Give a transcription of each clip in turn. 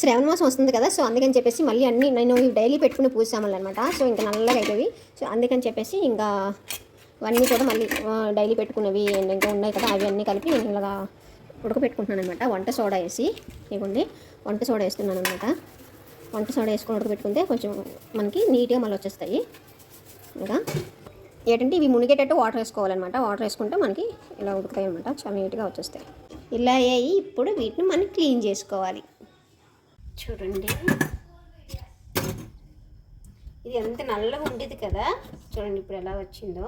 శ్రావణ మాసం వస్తుంది కదా సో అందుకని చెప్పేసి మళ్ళీ అన్ని నేను డైలీ పెట్టుకునే పూజ సామాన్లు అనమాట సో ఇంకా నల్లగా అవుతుంది సో అందుకని చెప్పేసి ఇంకా అవన్నీ కూడా మళ్ళీ డైలీ పెట్టుకునేవి అండ్ ఇంకా ఉన్నాయి కదా అవి అన్నీ కలిపి నేను ఇలాగా ఉడకబెట్టుకుంటున్నాను అనమాట వంట సోడా వేసి ఇవ్వండి. వంట సోడా వేస్తున్నాను అనమాట వంట సోడా వేసుకొని ఉడకబెట్టుకుంటే కొంచెం మనకి నీట్గా మళ్ళీ వచ్చేస్తాయి. ఇంకా ఏంటంటే ఇవి మునిగేటట్టు వాటర్ వేసుకోవాలన్నమాట. వాటర్ వేసుకుంటే మనకి ఇలా ఉడుకుతాయి అనమాట చాలా నీట్గా వచ్చేస్తాయి. ఇలా అయ్యాయి. ఇప్పుడు వీటిని మనం క్లీన్ చేసుకోవాలి. చూడండి. ఇది ఎంత నల్లగా ఉండేది కదా. చూడండి ఇప్పుడు ఎలా వచ్చిందో.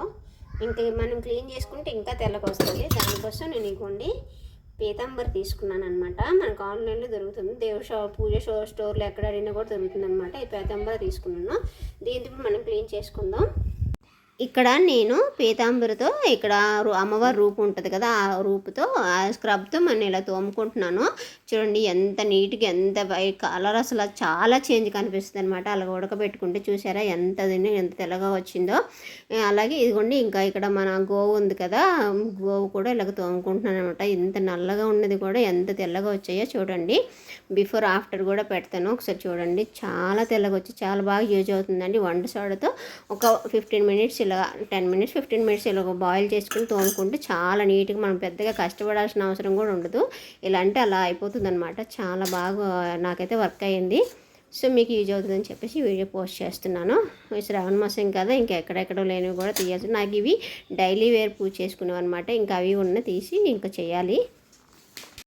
ఇంకా మనం క్లీన్ చేసుకుంటే ఇంకా తెల్లకి వస్తుంది. దానికోసం నేను ఇగోండి పీతాంబర్ తీసుకున్నాను అనమాట మనకు ఆన్లైన్లో దొరుకుతుంది. దేవ షో పూజ షో స్టోర్లో ఎక్కడ అడిగినా కూడా దొరుకుతుంది అనమాట ఈ పీతాంబర తీసుకున్నాను. దీంతో మనం క్లీన్ చేసుకుందాం. ఇక్కడ నేను పీతాంబరితో ఇక్కడ అమ్మవారి రూపు ఉంటుంది కదా ఆ రూపుతో ఆ స్క్రబ్తో మనం ఇలా తోముకుంటున్నాను. చూడండి ఎంత నీట్గా ఎంత కలర్ అసలు చాలా చేంజ్ కనిపిస్తుంది అనమాట అలా ఉడకబెట్టుకుంటే చూసారా ఎంత తిని ఎంత తెల్లగా వచ్చిందో. అలాగే ఇదిగోండి ఇంకా ఇక్కడ మన గోవు ఉంది కదా గోవు కూడా ఇలాగ తోముకుంటున్నాను అనమాట ఇంత నల్లగా ఉన్నది కూడా ఎంత తెల్లగా వచ్చాయో చూడండి. బిఫోర్ ఆఫ్టర్ కూడా పెడతాను. ఒకసారి చూడండి. చాలా తెల్లగా వచ్చి చాలా బాగా యూజ్ అవుతుందండి వంట సోడతో. ఒక ఫిఫ్టీన్ మినిట్స్ ఇలా టెన్ మినిట్స్ ఫిఫ్టీన్ మినిట్స్ ఇలా బాయిల్ చేసుకుని తోముకుంటే చాలా నీట్గా మనం పెద్దగా కష్టపడాల్సిన అవసరం కూడా ఉండదు. ఇలా అంటే అలా అయిపోతుంది అనమాట చాలా బాగా నాకైతే వర్క్ అయ్యింది సో మీకు యూజ్ అవుతుందని చెప్పేసి వీడియో పోస్ట్ చేస్తున్నాను. శ్రావణ మాసం కదా ఇంకా ఎక్కడెక్కడో లేనివి కూడా తీయాల్సి నాకు ఇవి డైలీ వేర్ పూజ చేసుకునేవి అనమాట ఇంకా అవి ఉన్న తీసి ఇంకా చేయాలి.